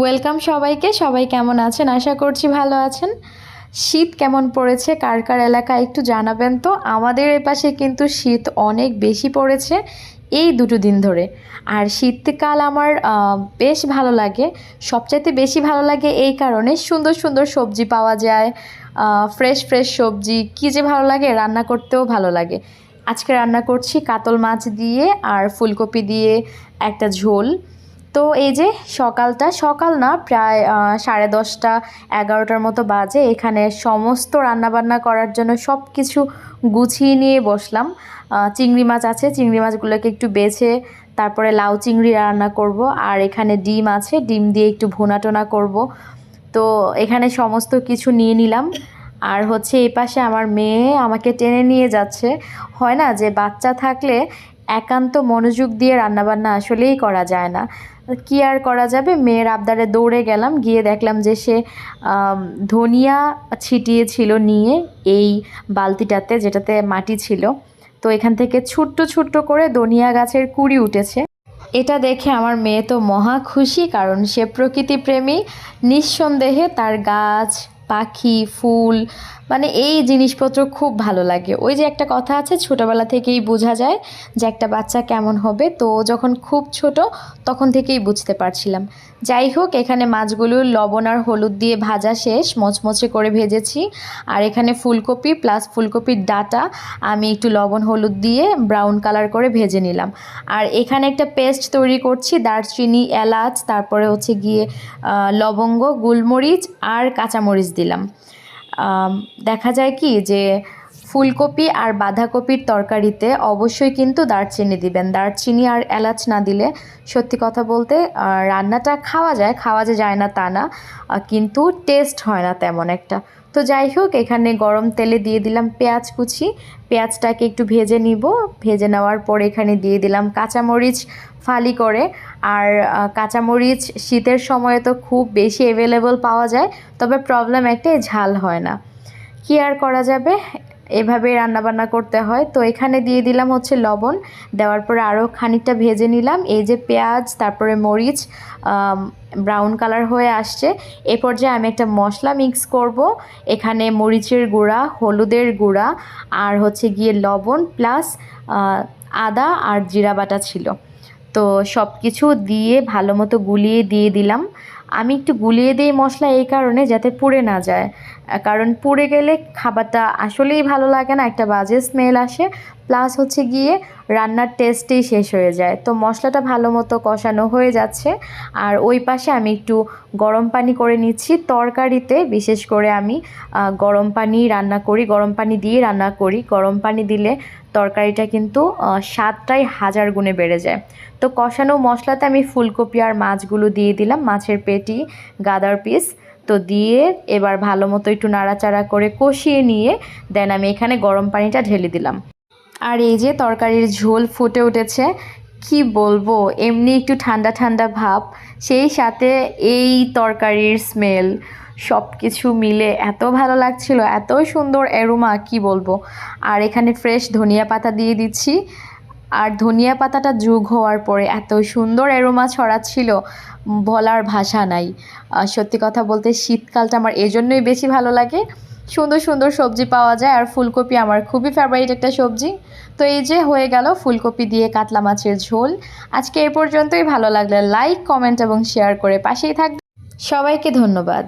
Welcome সবাইকে। সবাই কেমন আছেন? আশা করছি ভালো আছেন। শীত কেমন পড়েছে? কার কার এলাকায় একটু জানাবেন তো? আমাদের এপাশে কিন্তু শীত অনেক বেশি পড়েছে এই দুটো দিন ধরে। আর শীতকাল আমার বেশ ভালো লাগে। সবচাইতে বেশি ভালো লাগে এই কারণে সুন্দর সুন্দর সবজি পাওয়া যায় ফ্রেশ ফ্রেশ সবজি, কী যে ভালো লাগে, রান্না করতেও ভালো লাগে। আজকে রান্না করছি কাতল মাছ দিয়ে আর ফুলকপি দিয়ে একটা ঝোল। তো এই যে সকালটা, সকাল না, প্রায় সাড়ে দশটা, এগারোটার মতো বাজে। এখানে সমস্ত রান্নাবান্না করার জন্য সব কিছু গুছিয়ে নিয়ে বসলাম। চিংড়ি মাছ আছে, চিংড়ি মাছগুলোকে একটু বেছে তারপরে লাউ চিংড়ি রান্না করব। আর এখানে ডিম আছে, ডিম দিয়ে একটু ভুনা টোনা করব। তো এখানে সমস্ত কিছু নিয়ে নিলাম। আর হচ্ছে এই পাশে আমার মেয়ে আমাকে টেনে নিয়ে যাচ্ছে। হয় না যে বাচ্চা থাকলে একান্ত মনোযোগ দিয়ে রান্নাবান্না আসলেই করা যায় না। কি আর করা যাবে? মেয়ের আবদারে দৌড়ে গেলাম, গিয়ে দেখলাম যে সে ধনিয়া ছিটিয়েছিল নিয়ে এই বালতিটাতে যেটাতে মাটি ছিল। তো এখান থেকে ছোট্ট ছোট্ট করে ধনিয়া গাছের কুড়ি উঠেছে। এটা দেখে আমার মেয়ে তো মহা খুশি, কারণ সে প্রকৃতি প্রেমী, নিঃসন্দেহে তার গাছ পাখি, ফুল মানে এই জিনিসপত্র খুব ভালো লাগে। ওই যে একটা কথা আছে, ছোটোবেলা থেকেই বোঝা যায় যে একটা বাচ্চা কেমন হবে। তো যখন খুব ছোট, তখন থেকেই বুঝতে পারছিলাম। যাই হোক, এখানে মাছগুলো লবণ আর হলুদ দিয়ে ভাজা শেষ। মচমচে করে ভেজেছি। আর এখানে ফুলকপি প্লাস ফুলকপির ডাটা, আমি একটু লবণ, হলুদ দিয়ে ব্রাউন কালার করে ভেজে নিলাম। আর এখানে একটা পেস্ট তৈরি করছি, দারচিনি, এলাচ, তারপরে হচ্ছে গিয়ে লবঙ্গ, গোলমরিচ আর কাঁচামরিচ দিলাম। দেখা যায় কি যে ফুলকপি আর বাঁধাকপির তরকারিতে অবশ্যই কিন্তু দারচিনি দিবেন। দারচিনি আর এলাচ না দিলে সত্যি কথা বলতে রান্নাটা খাওয়া যায় খাওয়া যায় না তা না কিন্তু টেস্ট হয় না তেমন একটা। তো যাই হোক, এখানে গরম তেলে দিয়ে দিলাম পেঁয়াজ কুচি। পেঁয়াজটাকে একটু ভেজে নিব। ভেজে নেওয়ার পর এখানে দিয়ে দিলাম কাঁচামরিচ ফালি করে। আর কাঁচামরিচ শীতের সময়ে তো খুব বেশি অ্যাভেলেবল পাওয়া যায়, তবে প্রবলেম একটাই, ঝাল হয় না। কি আর করা যাবে? এভাবে রান্নাবান্না করতে হয়। তো এখানে দিয়ে দিলাম হচ্ছে লবণ। দেওয়ার পরে আরও খানিকটা ভেজে নিলাম। এই যে পেঁয়াজ, তারপরে মরিচ ব্রাউন কালার হয়ে আসছে। এ পর্যায়ে আমি একটা মশলা মিক্স করব। এখানে মরিচের গুঁড়া, হলুদের গুঁড়া আর হচ্ছে গিয়ে লবণ প্লাস আদা আর জিরা বাটা ছিল। তো সব কিছু দিয়ে ভালো মতো গুলিয়ে দিয়ে দিলাম। আমি একটু গুলিয়ে দিই মশলা এই কারণে যাতে পুড়ে না যায়। কারণ পুড়ে গেলে খাবারটা আসলেই ভালো লাগে না, একটা বাজে স্মেল আসে। প্লাস হচ্ছে গিয়ে রান্নার টেস্টেই শেষ হয়ে যায়। তো মশলাটা ভালো মতো কষানো হয়ে যাচ্ছে। আর ওই পাশে আমি একটু গরম পানি করে নিচ্ছি। তরকারিতে বিশেষ করে আমি গরম পানি রান্না করি, গরম পানি দিয়ে রান্না করি। গরম পানি দিলে তরকারিটা কিন্তু স্বাদটাই হাজার গুণে বেড়ে যায়। তো কষানো মশলাতে আমি ফুলকপি আর মাছগুলো দিয়ে দিলাম, মাছের পেটি গাদার পিস তো দিয়ে এবার ভালো মতো একটু নাড়াচাড়া করে কষিয়ে নিয়ে দেন আমি এখানে গরম পানিটা ঢেলে দিলাম। আর এই যে তরকারির ঝোল ফুটে উঠেছে, কি বলব? এমনি একটু ঠান্ডা ঠান্ডা ভাব, সেই সাথে এই তরকারির স্মেল সব কিছু মিলে এত ভালো লাগছিল, এত সুন্দর এরোমা কি বলব? আর এখানে ফ্রেশ ধনিয়া পাতা দিয়ে দিচ্ছি আর ধনিয়া পাতাটা যুগ হওয়ার পরে এত সুন্দর এরোমা ছড়াচ্ছিল, বলার ভাষা নাই। সত্যি কথা বলতে শীতকালটা আমার এজন্যই বেশি ভালো লাগে। সুন্দর সুন্দর সবজি পাওয়া যায় আর ফুলকপি আমার খুবই ফেভারিট একটা সবজি। তো এই যে হয়ে গেল ফুলকপি দিয়ে কাতলা মাছের ঝোল। আজকে এ পর্যন্তই ভালো লাগলে লাইক কমেন্ট এবং শেয়ার করে পাশেই থাকবে। সবাইকে ধন্যবাদ।